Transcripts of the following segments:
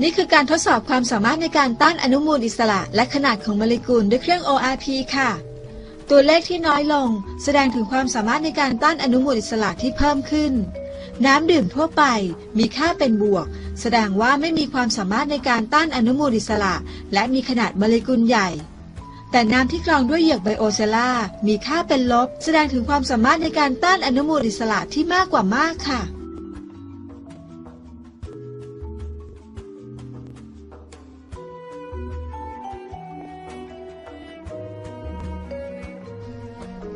นี่คือการทดสอบความสามารถในการต้านอนุมูลอิสระ และขนาดของโมเลกุลด้วยเครื่อง ORP ค่ะ ตัวเลขที่น้อยลง แสดงถึงความสามารถในการต้านอนุมูลอิสระที่เพิ่มขึ้น น้ำดื่มทั่วไปมีค่าเป็นบวก แสดงว่าไม่มีความสามารถในการต้านอนุมูลอิสระ และมีขนาดโมเลกุลใหญ่ แต่น้ำที่กรองด้วยเหยือกไบโอเซล่ามีค่าเป็นลบ แสดงถึงความสามารถในการต้านอนุมูลอิสระที่มากกว่ามากค่ะ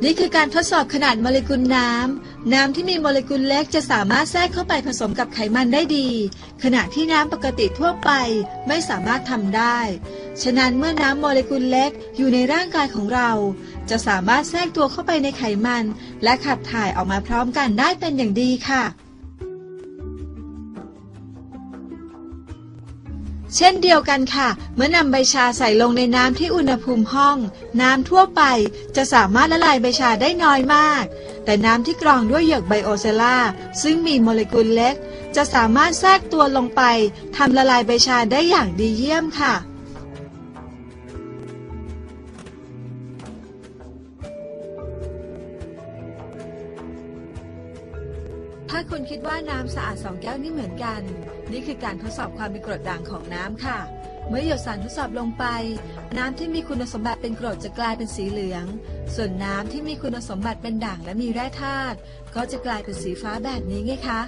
นี่คือการทดสอบขนาดโมเลกุลน้ำ น้ำที่มีโมเลกุลเล็กจะสามารถแทรกเข้าไปผสมกับไขมันได้ดี ขณะที่น้ำปกติทั่วไปไม่สามารถทำได้ ฉะนั้นเมื่อน้ำโมเลกุลเล็กอยู่ในร่างกายของเรา จะสามารถแทรกตัวเข้าไปในไขมัน และขับถ่ายออกมาพร้อมกันได้เป็นอย่างดีค่ะ เช่นเดียวกันค่ะ เมื่อนำใบชาใส่ลงในน้ำที่อุณหภูมิห้อง น้ำทั่วไปจะสามารถละลายใบชาได้น้อยมาก แต่น้ำที่กรองด้วยเหยือกไบโอเซล่าซึ่งมีโมเลกุลเล็ก จะสามารถแทรกตัวลงไปทำละลายใบชาได้อย่างดีเยี่ยมค่ะ ถ้าคุณคิดว่าน้ำสะอาดสองแก้วนี่เหมือนกัน นี่คือการทดสอบความเป็นกรดด่างของน้ำค่ะ เมื่อหยดสารทดสอบลงไป น้ำที่มีคุณสมบัติเป็นกรดจะกลายเป็นสีเหลือง ส่วนน้ำที่มีคุณสมบัติเป็นด่างและมีแร่ธาตุก็จะกลายเป็นสีฟ้าแบบนี้ไงคะ